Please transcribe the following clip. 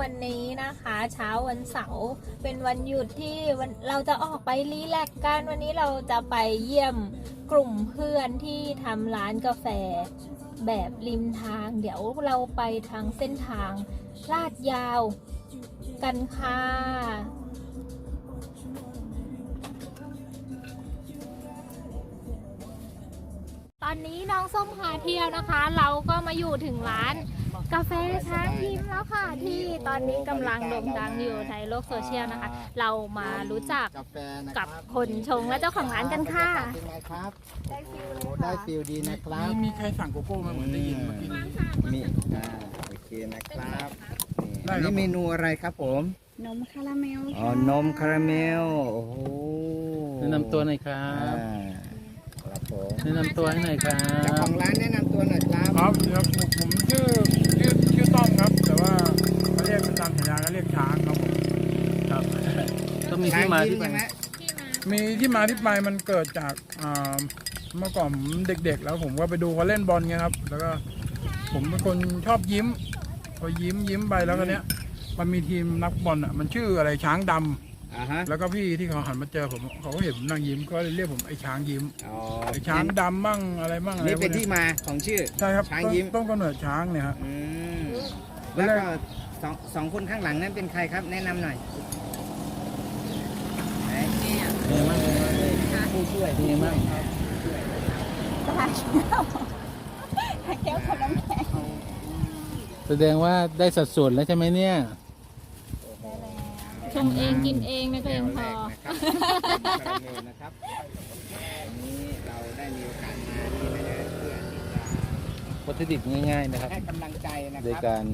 วันนี้นะคะ เช้าวันเสาร์เป็นวันหยุดที่วันเราจะออกไปรีแลกซ์กันวันนี้เราจะไปเยี่ยมกลุ่มเพื่อนที่ทำร้านกาแฟแบบริมทาง เดี๋ยวเราไปทางเส้นทางลาดยาวกันค่ะตอนนี้น้องส้มพาเที่ยวนะคะ เราก็มาอยู่ถึงร้านกาแฟช้างยิ้มแล้วค่ะที่ ตอนนี้กำลังโด่งดังอยู่ในโลกโซเชียลนะคะ เรามารู้จักกาแฟนะกับคนชงและเจ้าของร้านกันค่ะ เป็นไงครับได้ฟิลเลยได้ฟิลดีนะครับ มีมีใครสั่งโกโก้มาเหมือนได้ยินเมื่อกี้ มีอ่าโอเคนะครับได้นี่ครับ นี่เมนูอะไรครับผม นมคาราเมลอ๋อนมคาราเมล โอ้โหแนะนำตัวหน่อยครัอ่าบ ครับผมแนะนำตัวให้หน่อยครัเจ้าขบ องร้านแนะนำ มีที่มาที่ไปใช่ไหมมีที่มาที่ไปมันเกิดจากอ่าเมื่อก่อนผมเด็ก ๆ แล้วผมก็ไปดูเขาเล่นบอลไงครับ แล้วก็ผมเป็นคนชอบยิ้ม พอยิ้มยิ้มไปแล้วก็เนี้ย มันมีทีมนักบอลอะมันชื่ออะไรช้างดำอ่าฮะแล้วก็พี่ที่เขาหันมาเจอผมเขาก็เห็นผมนั่งยิ้มก็เลยเรียกผมไอ้ช้างยิ้มอ๋อไอ้ช้างดำมั่งอะไรมั่งอะไรนี่พวเป็กนนี้ที่มาของชื่อ ใช่ครับช้างต้นยิ้มต้นกำเนิดช้างเนี่ยฮะ อืมแล้แล้ววก็สองสองคนข้างหลังนั้นเป็นใครครับ แนะนำหน่อยไหน ดีมาก ผู้ช่วยดีมากแก้วคนน้ำแข็งแสดงว่าได้สัดส่วนแล้วใช่ไหมเนี่ยชงเองกินเองนะตัวเองพอคาราเมลนะครับวันนี้เราได้มีโอกาสมาที่นี่นะเพื่อที่จะวัตถุดิบง่ายๆนะครับให้กำลังใจนะโดยครับการ